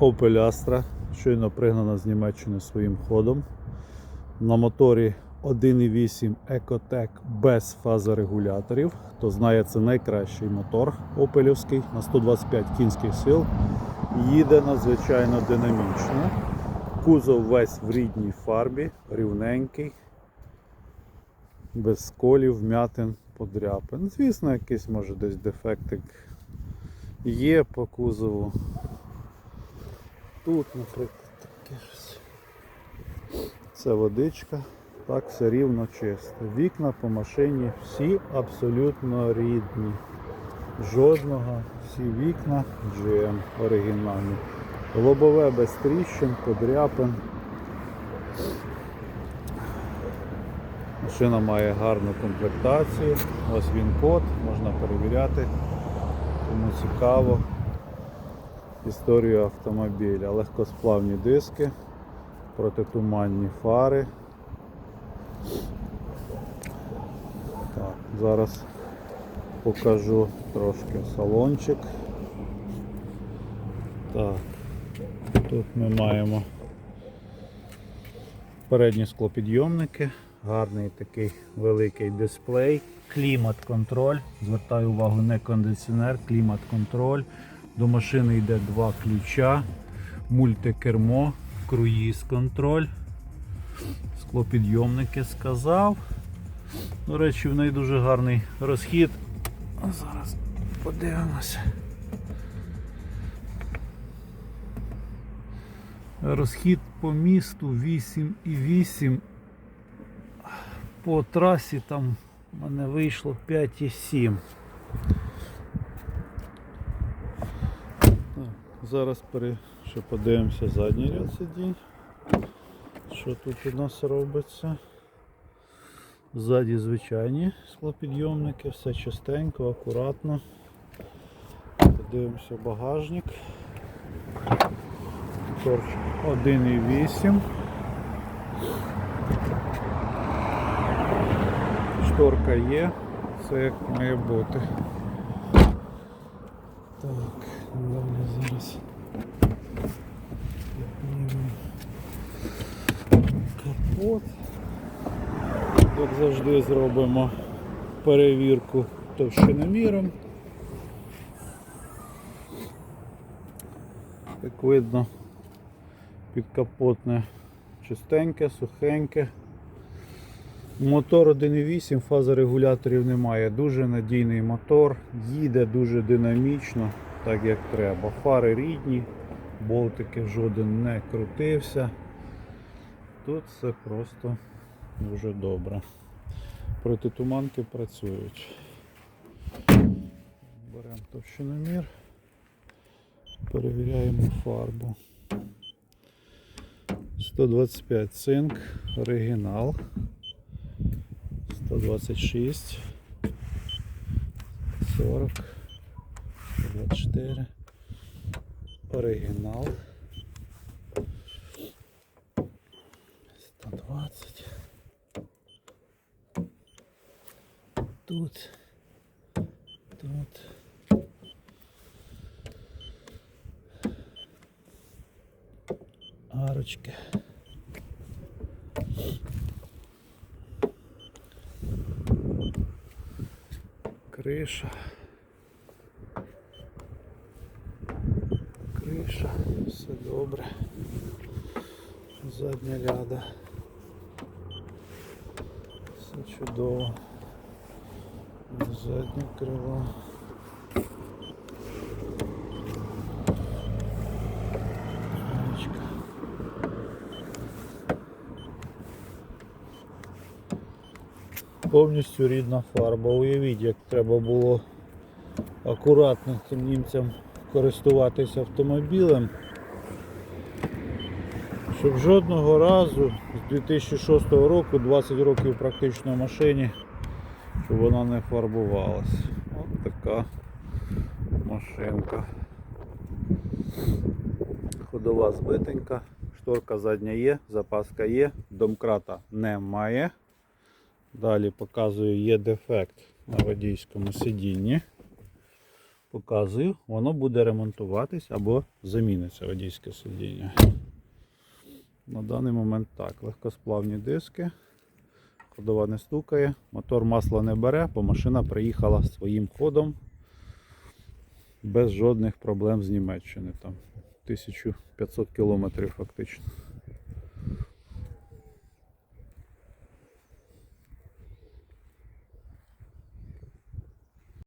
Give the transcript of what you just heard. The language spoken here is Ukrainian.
Opel Astra, щойно пригнана з Німеччини своїм ходом. На моторі 1.8 Ecotec без фазорегуляторів. Хто знає, це найкращий мотор опелівський на 125 кінських сил. Їде надзвичайно динамічно. Кузов весь в рідній фарбі, рівненький, без сколів, вмятин, подряпин. Звісно, якийсь може десь дефектик є по кузову. Тут, наприклад, таке щось. Це водичка. Так, все рівно чисто. Вікна по машині всі абсолютно рідні. Жодного, всі вікна GM оригінальні. Лобове без тріщин, подряпин. Машина має гарну комплектацію. Ось він код, можна перевіряти. Кому цікаво історію автомобіля. Легкосплавні диски, протитуманні фари. Так, зараз покажу трошки салончик. Так, тут ми маємо передні склопідйомники, гарний такий великий дисплей, клімат-контроль. Звертаю увагу, не кондиціонер, клімат-контроль. До машини йде два ключа, мультикермо, круїз-контроль. Склопідйомники сказав. До речі, в неї дуже гарний розхід. Зараз подивимося. Розхід по місту 8,8. По трасі там в мене вийшло 5,7. Так, Зараз пере... ще подивимося задній ряд сидінь. Що тут у нас робиться? Ззаді звичайні склопідйомники, все чистенько, акуратно. Подивимося багажник. Торч 1,8. Шторка є, все як має бути. Так, далі зараз капот. Як завжди зробимо перевірку товщиноміром. Як видно, підкапотне чистеньке, сухеньке. Мотор 1.8, фазорегуляторів немає. Дуже надійний мотор, їде дуже динамічно, так як треба. Фари рідні, болтики жоден не крутився. Тут все просто дуже добре. Протитуманки працюють. Беремо товщиномір, перевіряємо фарбу. 125 цинк, оригінал. 126, 40, 24, оригінал. 120. Тут. Тут. Арочки. Криша. Криша, все добре. Задня ляда. Все чудово. Заднє крило. Повністю рідна фарба. Уявіть, як треба було акуратно цим німцям користуватися автомобілем. Щоб жодного разу з 2006 року, 20 років практично в машині, щоб вона не фарбувалась. От така машинка. Ходова збитенька, шторка задня є, запаска є, домкрата немає. Далі показую, є дефект на водійському сидінні. Показую, воно буде ремонтуватись або заміниться водійське сидіння. На даний момент так, легкосплавні диски, ходова не стукає, мотор масла не бере, бо машина приїхала своїм ходом без жодних проблем з Німеччини. Там 1500 кілометрів фактично.